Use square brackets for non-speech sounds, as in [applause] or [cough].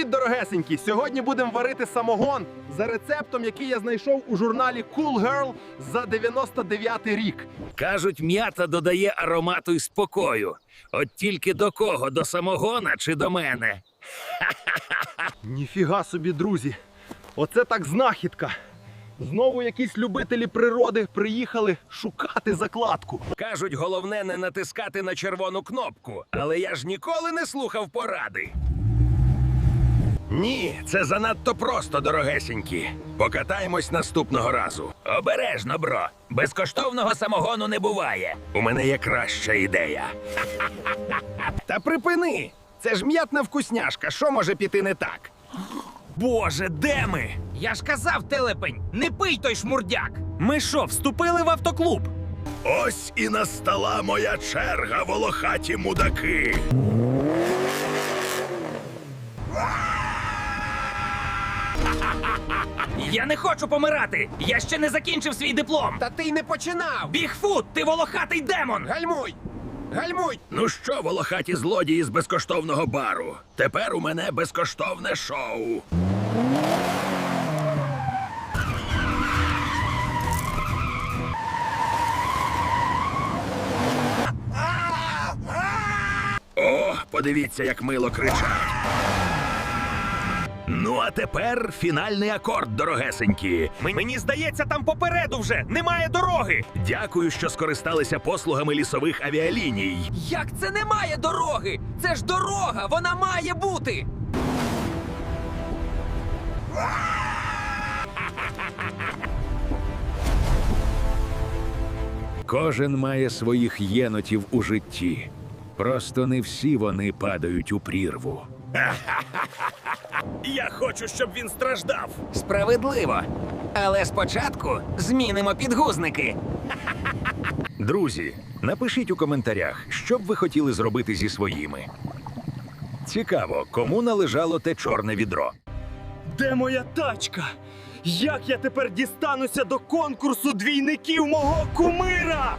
Привіт, дорогесенькі! Сьогодні будемо варити самогон за рецептом, який я знайшов у журналі Cool Girl за 99 рік. Кажуть, м'ята додає аромату й спокою. От тільки до кого? До самогона чи до мене? [laughs] Ніфіга собі, друзі! Оце так знахідка. Знову якісь любителі природи приїхали шукати закладку. Кажуть, головне не натискати на червону кнопку, але я ж ніколи не слухав поради. Ні, це занадто просто, дорогесенькі. Покатаємось наступного разу. Обережно, бро. Безкоштовного самогону не буває. У мене є краща ідея. Та припини! Це ж м'ятна вкусняшка. Що може піти не так? Боже, де ми? Я ж казав, телепень, не пий той шмурдяк. Ми що, вступили в автоклуб? Ось і настала моя черга, волохаті мудаки. Я не хочу помирати. Я ще не закінчив свій диплом. Та ти й не починав! Бігфут, ти волохатий демон. Гальмуй! Гальмуй! Ну що, волохаті злодії з безкоштовного бару? Тепер у мене безкоштовне шоу. О, подивіться, як мило кричать. Ну, а тепер фінальний акорд, дорогесенькі. Мені здається, там попереду вже немає дороги. Дякую, що скористалися послугами лісових авіаліній. Як це немає дороги? Це ж дорога, вона має бути. Кожен має своїх єнотів у житті. Просто не всі вони падають у прірву. Я хочу, щоб він страждав. Справедливо. Але спочатку змінимо підгузники. Друзі, напишіть у коментарях, що б ви хотіли зробити зі своїми. Цікаво, кому належало те чорне відро. Де моя тачка? Як я тепер дістануся до конкурсу двійників мого кумира?